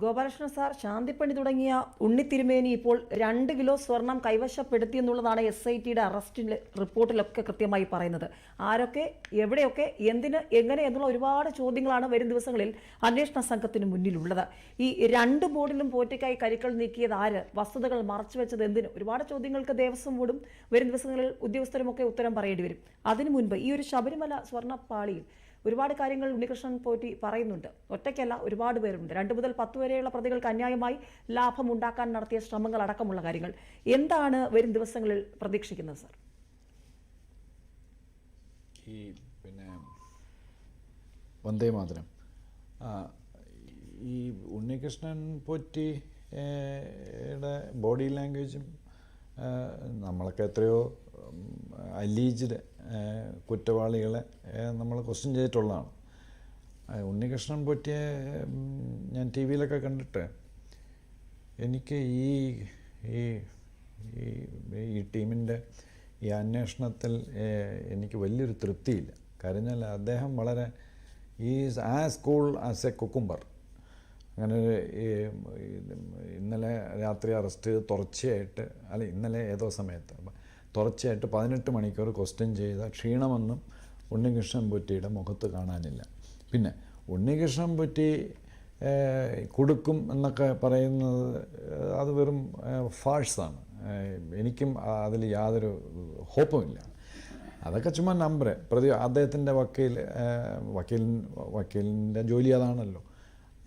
Gopalakrishnan sir ശാന്തിപ്പണി തുടങ്ങിയ ഉണ്ണിത്തിരുമേനി ഇപ്പോൾ രണ്ട് കിലോ സ്വർണം കൈവശപ്പെടുത്തി എന്നുള്ളതാണ് എസ് ഐ ടിയുടെ അറസ്റ്റിന്റെ റിപ്പോർട്ടിലൊക്കെ കൃത്യമായി പറയുന്നത്. ആരൊക്കെ എവിടെയൊക്കെ എന്തിന് എങ്ങനെ എന്നുള്ള ഒരുപാട് ചോദ്യങ്ങളാണ് വരും ദിവസങ്ങളിൽ അന്വേഷണ സംഘത്തിന് മുന്നിലുള്ളത്. ഈ രണ്ട് ബോർഡിലും പോറ്റയ്ക്കായി കരുക്കൾ നീക്കിയത് ആര്? വസ്തുതകൾ മറച്ചുവെച്ചത് എന്തിന്? ഒരുപാട് ചോദ്യങ്ങൾക്ക് ദേവസ്വം ബോർഡും വരും ദിവസങ്ങളിൽ ഉദ്യോഗസ്ഥരുമൊക്കെ ഉത്തരം പറയേണ്ടി വരും. അതിനു മുൻപ് ഈ ഒരു ശബരിമല സ്വർണപ്പാളിയിൽ ഒരുപാട് കാര്യങ്ങൾ ഉണ്ണികൃഷ്ണൻ പോറ്റി പറയുന്നുണ്ട്. ഒറ്റയ്ക്കല്ല ഒരുപാട് പേരുണ്ട്. രണ്ട് മുതൽ പത്ത് വരെയുള്ള പ്രതികൾക്ക് അന്യായമായി ലാഭം ഉണ്ടാക്കാൻ നടത്തിയ ശ്രമങ്ങൾ അടക്കമുള്ള കാര്യങ്ങൾ. എന്താണ് വരും ദിവസങ്ങളിൽ പ്രതീക്ഷിക്കുന്നത് സർ? ഈ പിന്നെ വന്ദേ മാതരം ഈ ഉണ്ണികൃഷ്ണൻ പോറ്റി യുടെ ബോഡി ലാംഗ്വേജും നമ്മളൊക്കെ എത്രയോ അലീജ്ഡ് കുറ്റവാളികളെ നമ്മൾ ക്വസ്റ്റ്യൻ ചെയ്തിട്ടുള്ളതാണ്. ഉണ്ണികൃഷ്ണൻ പറ്റിയ ഞാൻ ടി വിയിലൊക്കെ കണ്ടിട്ട് എനിക്ക് ഈ ഈ ഈ- ടീമിന്റെ ഈ അന്വേഷണത്തിൽ എനിക്ക് വലിയൊരു തൃപ്തിയില്ല. കാര്യം അദ്ദേഹം വളരെ ഈ as cool as a cucumber അങ്ങനെ ഇന്നലെ രാത്രി അറസ്റ്റ് തുടർച്ചയായിട്ട് അല്ല ഇന്നലെ ഏതോ സമയത്ത് അപ്പം തുടർച്ചയായിട്ട് പതിനെട്ട് മണിക്കൂർ ക്വസ്റ്റ്യൻ ചെയ്ത ക്ഷീണമൊന്നും ഉണ്ണികൃഷ്ണൻ പൊറ്റിയുടെ മുഖത്ത് കാണാനില്ല. പിന്നെ ഉണ്ണികൃഷ്ണൻ പൊറ്റി കൊടുക്കും എന്നൊക്കെ പറയുന്നത് അത് വെറും ഫാഴ്സാണ്. എനിക്കും അതിൽ യാതൊരു ഹോപ്പുമില്ല. അതൊക്കെ ചുമ്മാ നമ്പർ പ്രതി അദ്ദേഹത്തിന്റെ വക്കീൽ വക്കീലിൻ വക്കീലിന്റെ ജോലി അതാണല്ലോ.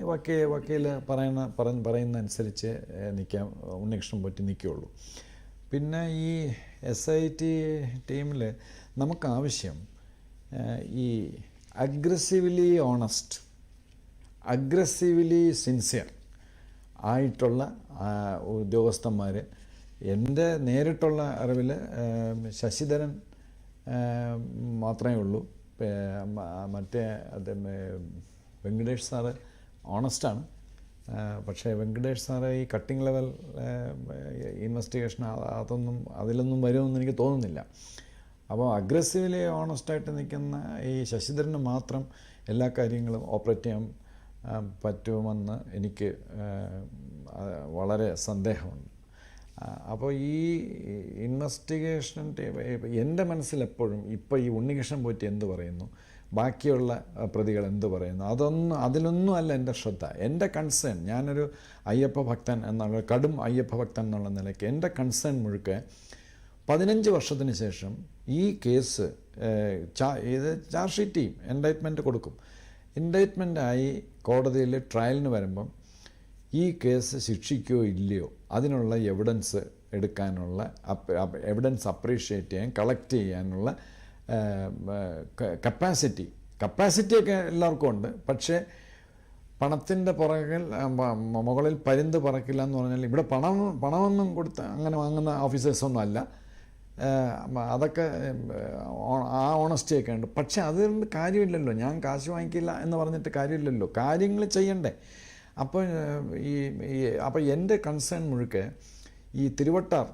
വക്കീൽ വക്കീൽ പറയുന്ന പറഞ്ഞ് പറയുന്ന അനുസരിച്ച് നിൽക്കാൻ ഉണ്ണികൃഷ്ണൻ പറ്റി നിൽക്കുകയുള്ളൂ. പിന്നെ ഈ എസ് ഐ ടി ടീമിൽ നമുക്കാവശ്യം ഈ അഗ്രസീവ്ലി ഓണസ്റ്റ് അഗ്രസീവ്ലി സിൻസിയർ ആയിട്ടുള്ള ഉദ്യോഗസ്ഥന്മാർ എന്റെ നേരിട്ടുള്ള അറിവിൽ ശശിധരൻ മാത്രമേ ഉള്ളൂ. മറ്റേ അത് വെങ്കടേഷ് സാറ് ഓണസ്റ്റാണ് പക്ഷേ വെങ്കടേഷ് സാറ് ഈ കട്ടിംഗ് ലെവൽ ഇൻവെസ്റ്റിഗേഷൻ അതൊന്നും അതിലൊന്നും വരുമെന്ന് എനിക്ക് തോന്നുന്നില്ല. അപ്പോൾ അഗ്രസീവ്ലി ഓണസ്റ്റായിട്ട് നിൽക്കുന്ന ഈ ശശിധരന് മാത്രം എല്ലാ കാര്യങ്ങളും ഓപ്പറേറ്റ് ചെയ്യാൻ പറ്റുമെന്ന് എനിക്ക് വളരെ സന്ദേഹമുണ്ട്. അപ്പോൾ ഈ ഇൻവെസ്റ്റിഗേഷൻ എന്റെ മനസ്സിലെപ്പോഴും ഇപ്പോൾ ഈ ഉണ്ണികൃഷ്ണൻ പോറ്റി എന്ത് പറയുന്നു? ബാക്കിയുള്ള പ്രതികൾ എന്ത് പറയുന്നു? അതൊന്നും അതിലൊന്നും അല്ല എന്റെ ശ്രദ്ധ. എന്റെ കൺസേൺ ഞാനൊരു അയ്യപ്പ ഭക്തൻ എന്നുള്ള കടും അയ്യപ്പ ഭക്തൻ എന്നുള്ള നിലയ്ക്ക് എന്റെ കൺസേൺ മുഴുക്കെ പതിനഞ്ച് വർഷത്തിന് ശേഷം ഈ കേസ് ഇത് ചാർജ് ഷീറ്റ് ചെയ്യും എൻഡൈറ്റ്മെന്റ് കൊടുക്കും. എൻഡൈറ്റ്മെന്റായി കോടതിയിൽ ട്രയലിന് വരുമ്പം ഈ കേസ് ശിക്ഷിക്കുകയോ ഇല്ലയോ അതിനുള്ള എവിഡൻസ് എടുക്കാനുള്ള എവിഡൻസ് അപ്രീഷിയേറ്റ് ചെയ്യാൻ കളക്ട് ചെയ്യാനുള്ള കപ്പാസിറ്റി കപ്പാസിറ്റിയൊക്കെ എല്ലാവർക്കും ഉണ്ട്. പക്ഷേ പണത്തിന്റെ പുറകിൽ മുകളിൽ പരുന്ത് പറക്കില്ല എന്ന് പറഞ്ഞാൽ ഇവിടെ പണം പണമൊന്നും കൊടുത്ത് അങ്ങനെ വാങ്ങുന്ന ഓഫീസേഴ്സൊന്നും അല്ല. അതൊക്കെ ആ ഓണസ്റ്റിയൊക്കെ ഉണ്ട്. പക്ഷേ അതുകൊണ്ട് കാര്യമില്ലല്ലോ. ഞാൻ കാശ് വാങ്ങിക്കില്ല എന്ന് പറഞ്ഞിട്ട് കാര്യമില്ലല്ലോ. കാര്യങ്ങൾ ചെയ്യണ്ടേ. അപ്പോൾ ഈ അപ്പോൾ എന്റെ കൺസേൺ മുഴുക്കെ ഈ തിരുവട്ടാർ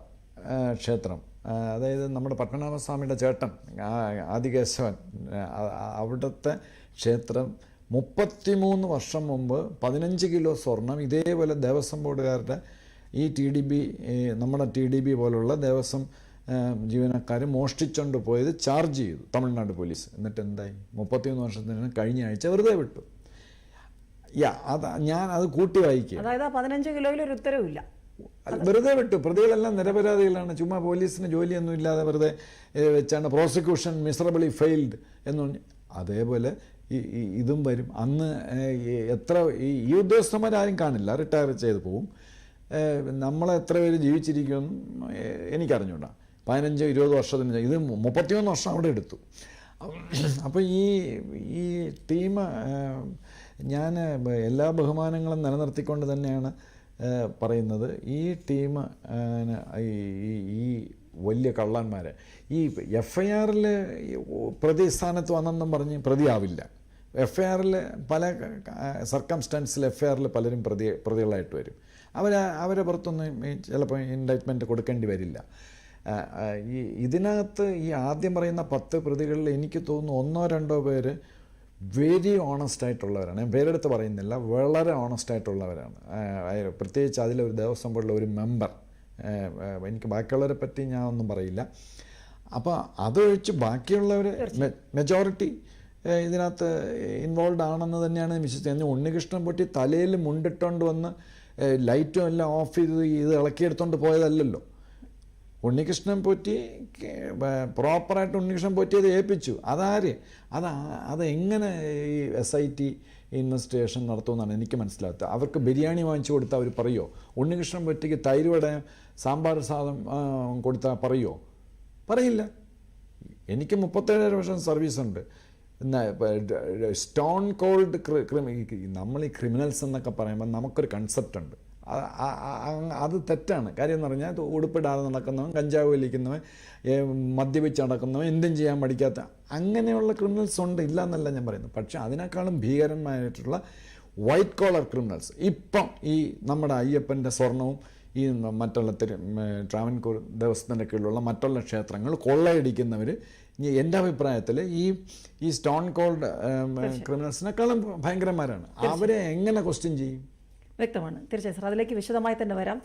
ക്ഷേത്രം. അതായത് നമ്മുടെ പത്മനാഭസ്വാമിയുടെ ചേട്ടൻ ആദികേശവൻ അവിടുത്തെ ക്ഷേത്രം മുപ്പത്തിമൂന്ന് വർഷം മുമ്പ് പതിനഞ്ച് കിലോ സ്വർണം ഇതേപോലെ ദേവസ്വം ബോർഡുകാരുടെ ഈ ടി ഡി ബി നമ്മുടെ ടി ഡി ബി പോലുള്ള ദേവസ്വം ജീവനക്കാർ മോഷ്ടിച്ചുകൊണ്ട് പോയത് ചാർജ് ചെയ്തു തമിഴ്നാട് പോലീസ്. എന്നിട്ട് എന്തായി മുപ്പത്തിയൊന്ന് വർഷത്തിന് കഴിഞ്ഞ ആഴ്ച വെറുതെ വിട്ടു. യാ അത് ഞാൻ അത് കൂട്ടി വായിക്കുക. അതായത് പതിനഞ്ച് കിലോയിൽ ഒരു ഉത്തരവില്ല വെറുതെ വിട്ടു. പ്രതികളെല്ലാം നിരപരാധികളാണ്. ചുമ്മാ പോലീസിന് ജോലിയൊന്നും ഇല്ലാതെ വെറുതെ വെച്ചാണ് പ്രോസിക്യൂഷൻ മിസറബിളി ഫെയിൽഡ് എന്ന് പറഞ്ഞ്. അതേപോലെ ഈ ഇതും വരും. അന്ന് എത്ര ഈ ഈ ഉദ്യോഗസ്ഥന്മാരാരും കാണില്ല. റിട്ടയർ ചെയ്ത് പോവും. നമ്മൾ എത്ര പേര് ജീവിച്ചിരിക്കുമെന്നും എനിക്കറിഞ്ഞുകൊണ്ടാണ് പതിനഞ്ചോ ഇരുപത് വർഷത്തിന് ഇത് മുപ്പത്തിയൊന്ന് വർഷം അവിടെ എടുത്തു. അപ്പോൾ ഈ ഈ ടീം ഞാൻ എല്ലാ ബഹുമാനങ്ങളും നിലനിർത്തിക്കൊണ്ട് തന്നെയാണ് പറയുന്നത് ഈ ടീം ഈ വലിയ കള്ളന്മാരെ. ഈ എഫ് ഐ ആറിൽ പ്രതി സ്ഥാനത്ത് വന്നെന്നും പറഞ്ഞ് പ്രതിയാവില്ല. എഫ് ഐ ആറിൽ പല സർക്കംസ്റ്റാൻസിൽ എഫ് ഐ ആറിൽ പലരും പ്രതി പ്രതികളായിട്ട് വരും. അവർ അവരെ പുറത്തൊന്നും ചിലപ്പോൾ ഇൻഡൈറ്റ്മെന്റ് കൊടുക്കേണ്ടി വരില്ല. ഈ ഇതിനകത്ത് ഈ ആദ്യം പറയുന്ന പത്ത് പ്രതികളിൽ എനിക്ക് തോന്നുന്നു ഒന്നോ രണ്ടോ പേര് വെരി ഓണസ്റ്റ് ആയിട്ടുള്ളവരാണ്. ഞാൻ പേരെടുത്ത് പറയുന്നില്ല. വളരെ ഓണസ്റ്റ് ആയിട്ടുള്ളവരാണ്. പ്രത്യേകിച്ച് അതിലൊരു ദേവസ്വം ബോർഡിലെ ഒരു മെമ്പർ എനിക്ക് ബാക്കിയുള്ളവരെ പറ്റി ഞാൻ ഒന്നും പറയില്ല. അപ്പോൾ അതൊഴിച്ച് ബാക്കിയുള്ളവർ മെജോറിറ്റി ഇതിനകത്ത് ഇൻവോൾവ് ആണെന്ന് തന്നെയാണ് വിശ്വസിച്ചത്. വിശ്വസിക്കുന്നത് ഉണ്ണികൃഷ്ണൻ പൊട്ടി തലയിൽ മുണ്ടിട്ടുകൊണ്ട് വന്ന് ലൈറ്റും എല്ലാം ഓഫ് ചെയ്ത് ഇത് ഇളക്കിയെടുത്തോണ്ട് പോയതല്ലല്ലോ. ഉണ്ണികൃഷ്ണൻ പോറ്റി പ്രോപ്പറായിട്ട് ഉണ്ണികൃഷ്ണൻ പൊറ്റി അത് ഏൽപ്പിച്ചു. അതാര്? അത് അതെങ്ങനെ ഈ എസ് ഐ ടി ഇൻവെസ്റ്റിഗേഷൻ നടത്തുമെന്നാണ് എനിക്ക് മനസ്സിലാത്തത് അവർക്ക് ബിരിയാണി വാങ്ങിച്ചു കൊടുത്താൽ അവർ പറയുമോ ഉണ്ണികൃഷ്ണൻ പൊറ്റിക്ക് തൈര് വട സാമ്പാർ സാധനം കൊടുത്താൽ പറയുമോ പറയില്ല. എനിക്ക് മുപ്പത്തേഴര വർഷം സർവീസ് ഉണ്ട് സ്റ്റോൺ കോൾഡ് നമ്മൾ ഈ ക്രിമിനൽസ് എന്നൊക്കെ പറയുമ്പോൾ നമുക്കൊരു കൺസെപ്റ്റ് ഉണ്ട്. അത് തെറ്റാണ്. കാര്യം എന്ന് പറഞ്ഞാൽ ഉടുപ്പിടാതെ നടക്കുന്നവൻ കഞ്ചാവ് വലിക്കുന്നവൻ മദ്യപിച്ച് നടക്കുന്നവൻ എന്തും ചെയ്യാൻ പഠിക്കാത്ത അങ്ങനെയുള്ള ക്രിമിനൽസ് ഉണ്ട് ഇല്ല എന്നല്ല ഞാൻ പറയുന്നത്. പക്ഷേ അതിനേക്കാളും ഭീകരമായിട്ടുള്ള വൈറ്റ് കോളർ ക്രിമിനൽസ് ഇപ്പം ഈ നമ്മുടെ അയ്യപ്പന്റെ സ്വർണവും ഈ മറ്റുള്ള തിരു ട്രാവൻകൂർ ദേവസ്വത്തിന്റെ കീഴിലുള്ള മറ്റുള്ള ക്ഷേത്രങ്ങൾ കൊള്ളയടിക്കുന്നവർ എന്റെ അഭിപ്രായത്തിൽ ഈ ഈ സ്റ്റോൺ കോൾഡ് ക്രിമിനൽസിനേക്കാളും ഭയങ്കരന്മാരാണ്. അവരെ എങ്ങനെ ക്വസ്റ്റ്യൻ ചെയ്യും? വ്യക്തമാണ്. തീർച്ചയായും സാർ അതിലേക്ക് വിശദമായി തന്നെ വരാം.